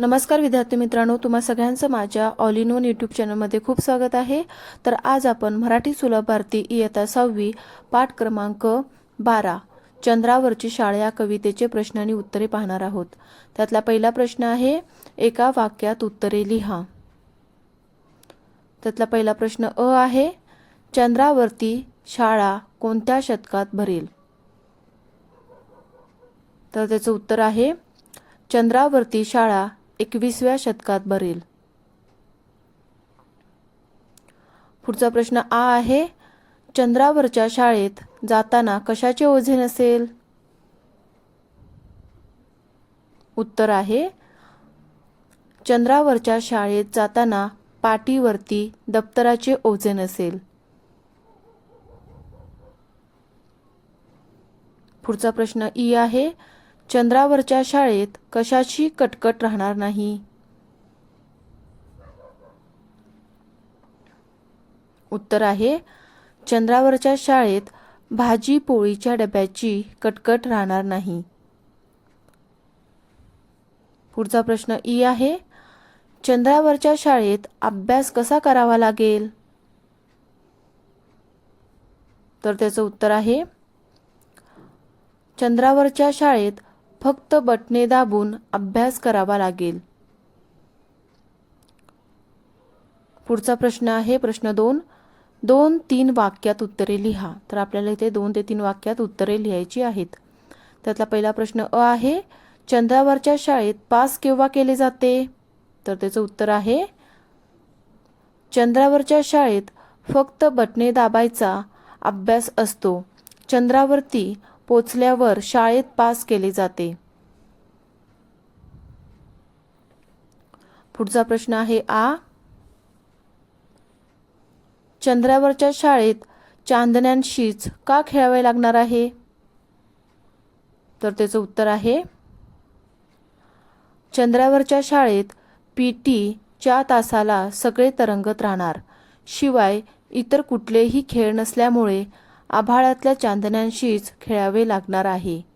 नमस्कार विद्यार्थी मित्रांनो तुम्हा सगळ्यांचं माझ्या ऑल इन वन यूट्यूब चॅनलमध्ये खूप स्वागत आहे. तर आज आपण मराठी सुलभ भारती इयत्ता सहावी पाठ क्रमांक बारा चंद्रावरची शाळा या कवितेचे प्रश्न आणि उत्तरे पाहणार आहोत. त्यातला पहिला प्रश्न आहे एका वाक्यात उत्तरे लिहा. त्यातला पहिला प्रश्न अ आहे चंद्रावरती शाळा कोणत्या शतकात भरेल? तर त्याचं उत्तर आहे चंद्रावरती शाळा एकवीसव्या शतकात भरेल. पुढचा प्रश्न आ आहे चंद्रावरच्या शाळेत जाताना कशाचे ओझे नसेल? उत्तर आहे चंद्रावरच्या शाळेत जाताना पाटीवरती दप्तराचे ओझे नसेल. पुढचा प्रश्न ई आहे चंद्रावरच्या शाळेत कशाची कटकट राहणार नाही? उत्तर आहे चंद्रावरच्या शाळेत भाजी पोळीच्या डब्याची कटकट राहणार नाही. पुढचा प्रश्न ई आहे चंद्रावरच्या शाळेत अभ्यास कसा करावा लागेल? तर त्याचं उत्तर आहे चंद्रावरच्या शाळेत फक्त बटणे दाबून अभ्यास करावा लागेल. पुढचा प्रश्न आहे प्रश्न दोन. दोन तीन वाक्यात उत्तरे लिहा. तर आपल्याला इथे दोन ते तीन वाक्यात उत्तरे लिहायची आहेत. त्यातला पहिला प्रश्न अ आहे चंद्रावरच्या शाळेत पास केव्हा केले जाते? तर त्याचं उत्तर आहे चंद्रावरच्या शाळेत फक्त बटणे दाबायचा अभ्यास असतो. चंद्रावरती पोचल्यावर शाळेत पास केले जाते. पुढचा प्रश्न आहे आ. चंद्रावरच्या शाळेत चांदण्यांशीच का खेळावे लागणार आहे? तर त्याचं उत्तर आहे चंद्रावरच्या शाळेत पी टीच्या तासाला सगळे तरंगत राहणार. शिवाय इतर कुठलेही खेळ नसल्यामुळे आभाळातल्या चांदण्यांशीच खेळावे लागणार आहे.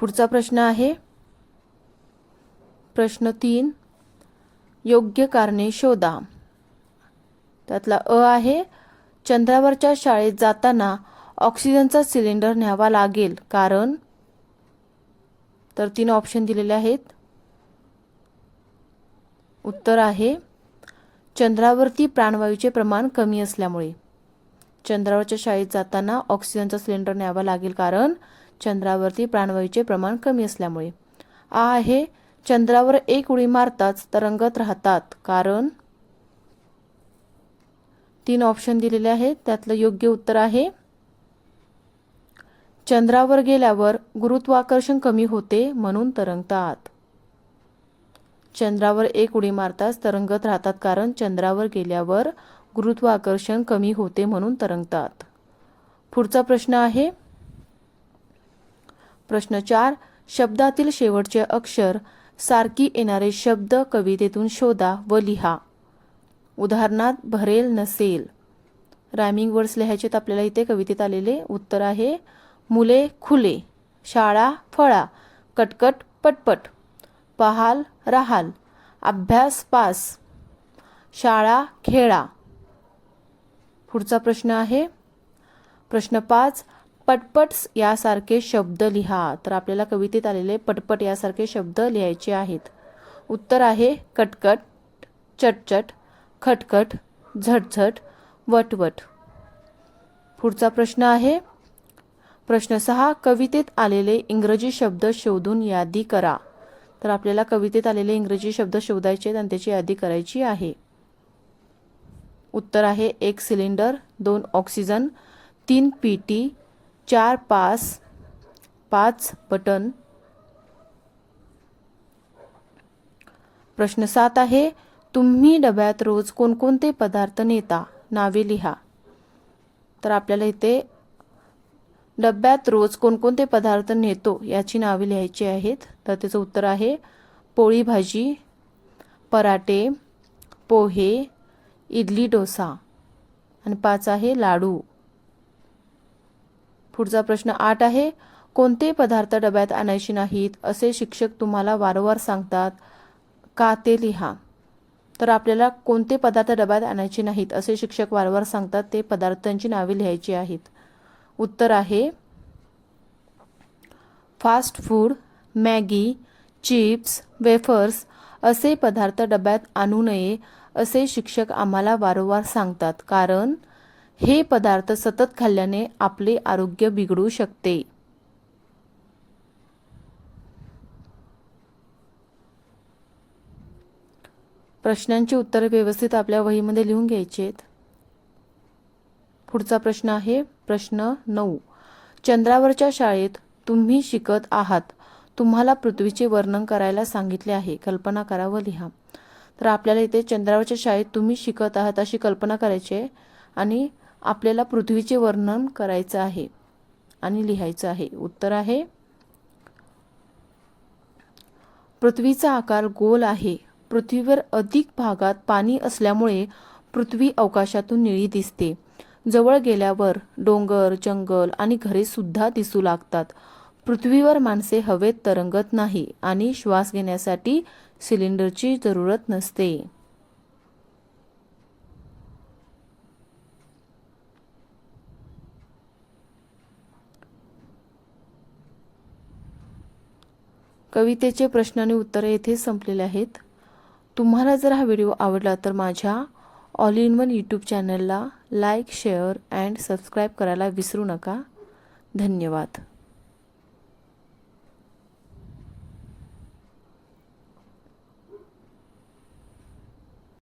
पुढचा प्रश्न आहे. प्रश्न तीन. योग्य कारणे शोधा. त्यातला अ आहे चंद्रावरच्या शाळेत जाताना ऑक्सिजनचा सिलेंडर न्यावा लागेल कारण? तर तीन ऑप्शन दिलेले आहेत. उत्तर आहे चंद्रावरती प्राणवायूचे प्रमाण कमी असल्यामुळे. चंद्रावरच्या शाळेत जाताना ऑक्सिजनचा सिलेंडर न्यावा लागेल कारण चंद्रावरती प्राणवायूचे प्रमाण कमी असल्यामुळे. आ आहे चंद्रावर एक उडी मारताच तरंगत राहतात कारण तीन ऑप्शन दिलेले आहेत. त्यातलं योग्य उत्तर आहे चंद्रावर गेल्यावर गुरुत्वाकर्षण कमी होते म्हणून तरंगतात. चंद्रावर एक उडी मारताच तरंगत राहतात कारण चंद्रावर गेल्यावर गुरुत्वाकर्षण कमी होते म्हणून तरंगतात. पुढचा प्रश्न आहे. प्रश्न चार शब्दातील शेवटचे अक्षर सारखी येणारे शब्द कवितेतून शोधा व लिहा. उदाहरणात भरेल नसेल. रायमिंग वर्ड्स लिहायचे तर आपल्याला इथे कवितेत आलेले उत्तर आहे मुले खुले शाळा फळा कटकट पटपट. पहाल राहाल. अभ्यास पास. शाळा खेळा. पुढचा प्रश्न आहे. प्रश्न पाच पटपट्स यासारखे शब्द लिहा. तर आपल्याला कवितेत आलेले पटपट यासारखे शब्द लिहायचे आहेत. उत्तर आहे कटकट चटचट खटखट झटझट वटवट. पुढचा प्रश्न आहे. प्रश्न सहा कवितेत आलेले इंग्रजी शब्द शोधून यादी करा. तर आपल्याला कवितेत आलेले इंग्रजी शब्द शोधायचे आहेत आणि त्याची यादी करायची आहे. उत्तर आहे एक सिलेंडर दोन ऑक्सिजन तीन पी टी चार पास पाच बटन. प्रश्न सात आहे तुम्ही डब्यात रोज कोणकोणते पदार्थ नेता? नावे लिहा. तर आपल्याला इथे डब्यात रोज कोणकोणते पदार्थ नेतो याची नावे लिहायची आहेत. तर त्याचं उत्तर आहे पोळी भाजी पराठे पोहे इडली डोसा. आणि पाच आहे लाडू. पुढचा प्रश्न आठ आहे कोणते पदार्थ डब्यात आणायचे नाहीत असे शिक्षक तुम्हाला वारंवार सांगतात का ते लिहा. तर आपल्याला कोणते पदार्थ डब्यात आणायचे नाहीत असे शिक्षक वारंवार सांगतात ते पदार्थांची नावे लिहायची आहेत. उत्तर आहे. Fast food Maggi chips wafers असे पदार्थ डब्यात आणू नये असे शिक्षक आम्हाला वारंवार सांगतात कारण हे पदार्थ सतत खाल्ल्याने आपले आरोग्य बिघडू शकते. प्रश्नांची उत्तरे व्यवस्थित आपल्या वहीमध्ये लिहून घ्यायची आहेत पुढचा प्रश्न आहे. प्रश्न नऊ. चंद्रावरच्या शाळेत तुम्ही शिकत आहात. तुम्हाला पृथ्वीचे वर्णन करायला सांगितले आहे. कल्पना करा व लिहा. तर आपल्याला इथे चंद्रावरच्या शाळेत तुम्ही शिकत आहात अशी कल्पना करायची आहे आणि आपल्याला पृथ्वीचे वर्णन करायचं आहे आणि लिहायचं आहे. उत्तर आहे पृथ्वीचा आकार गोल आहे. पृथ्वीवर अधिक भागात पाणी असल्यामुळे पृथ्वी अवकाशातून निळी दिसते. जवळ गेल्यावर डोंगर जंगल आणि घरेसुद्धा दिसू लागतात. पृथ्वीवर माणसे हवेत तरंगत नाही आणि श्वास घेण्यासाठी सिलेंडरची जरूरत नसते. कवितेचे प्रश्न आणि उत्तरे येथे संपलेले आहेत. तुम्हाला जर हा व्हिडिओ आवडला तर माझ्या ऑल इन वन यूट्यूब चॅनलला लाईक शेअर अँड सबस्क्राईब करायला विसरू नका. धन्यवाद.